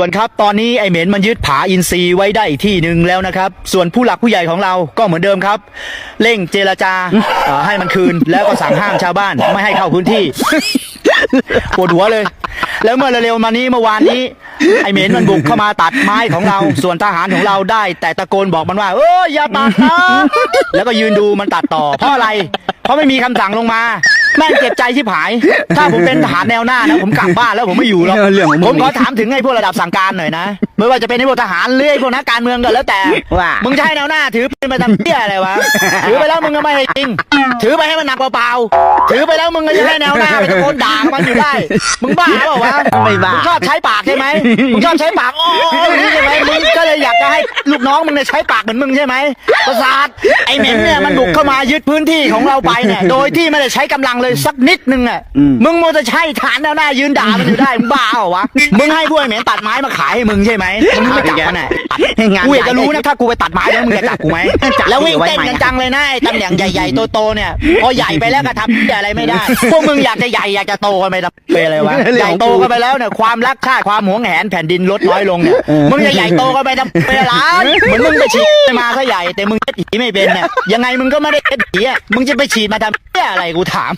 ด่วนครับ ตอนนี้ไอเหม็นมันยึดผาอินทรีย์ไว้ได้อีกที่หนึ่งแล้วนะครับ ส่วนผู้หลักผู้ใหญ่ของเราก็เหมือนเดิมครับ เร่งเจรจาเอ่อให้มันคืน แล้วก็สั่งห้ามชาวบ้านไม่ให้เข้าพื้นที่ ปวดหัวเลย แล้วเมื่อเร็วๆมานี้เมื่อวานนี้ ไอเหม็นมันบุกเข้ามาตัดไม้ของเรา ส่วนทหารของเราได้ แต่ตะโกนบอกมันว่า เอออย่าตัดนะแล้วก็ยืนดูมันตัดต่อ เพราะอะไร เพราะไม่มีคำสั่งลงมา แม่งเจ็บใจชิบหาย ถ้าผมเป็นทหารแนวหน้านะผมกลับบ้านแล้วผมไม่อยู่หรอกเออเรื่องของมึงผมขอถามถึงไอ้พวกระดับสั่งการหน่อยนะไม่ว่าจะเป็นไอ้พวกทหารหรือไอ้พวกนักการเมืองก็แล้วแต่ว่า มึงจะให้แนวหน้าถือปืนมาทำเหี้ยอะไรวะถือไปแล้วมึงก็ไม่ให้จริงถือไปให้มันหนักเปล่าๆถือไปแล้วมึงก็จะให้แนวหน้าไปตะโกนด่ามันอยู่ได้มึงบ้าเปล่าวะไม่บ้า มึงชอบใช้ปากใช่ไหมมึงชอบใช้ปากโอ้ยอย่างนี้ใช่ไหมมึงก็เลยอยากจะให้ลูกน้องมึงเนี่ยใช้ปากเหมือนมึงใช่ไหมประสาทไอ้เหม็นเนี่ยมันบุกเข้ามายึดพื้นที่ของเราไปเนี่ยโดยที่ไม่ได้ใช้กำลังเลยสักนิดนึงอะอืมมึงมัวจะใช้ฐานแนวหน้ายืนด่ามันอยู่ได้มึงบ้าเหรอวะมึงให้พวกไอ้เหม็นตัดไม้มาขายให้มึงใช่ไหมมึงไม่จับมันอะงานกูอยากจะรู้นะถ้ากูไปตัดไม้แล้วมึงจะจับกูไหมจับแล้ววิ่งเต้นไว้กันใหม่จังเลยนะไอ้ตำแหน่งใหญ่ๆโตๆเนี่ยพอใหญ่ไปแล้วก็ทำอะไรไม่ได้ พวกมึงอยากจะใหญ่อยากจะโตกันไปทำเป็นอะไรวะใหญ่โตกันไปแล้วเนี่ยความรักชาติความหวงแหนแผ่นดินลดน้อยลงเนี่ยมึงจะใหญ่โตกันไปทำเป็นอะไรเหมือนมึงไปฉีดมาซะใหญ่ แต่มึงเช็ดหีไม่เป็นเนี่ยยังไงมึงก็ไม่ได้เช็ดหีอะมึงจะไปฉีดมาทำเพื่ออะไรกูถาม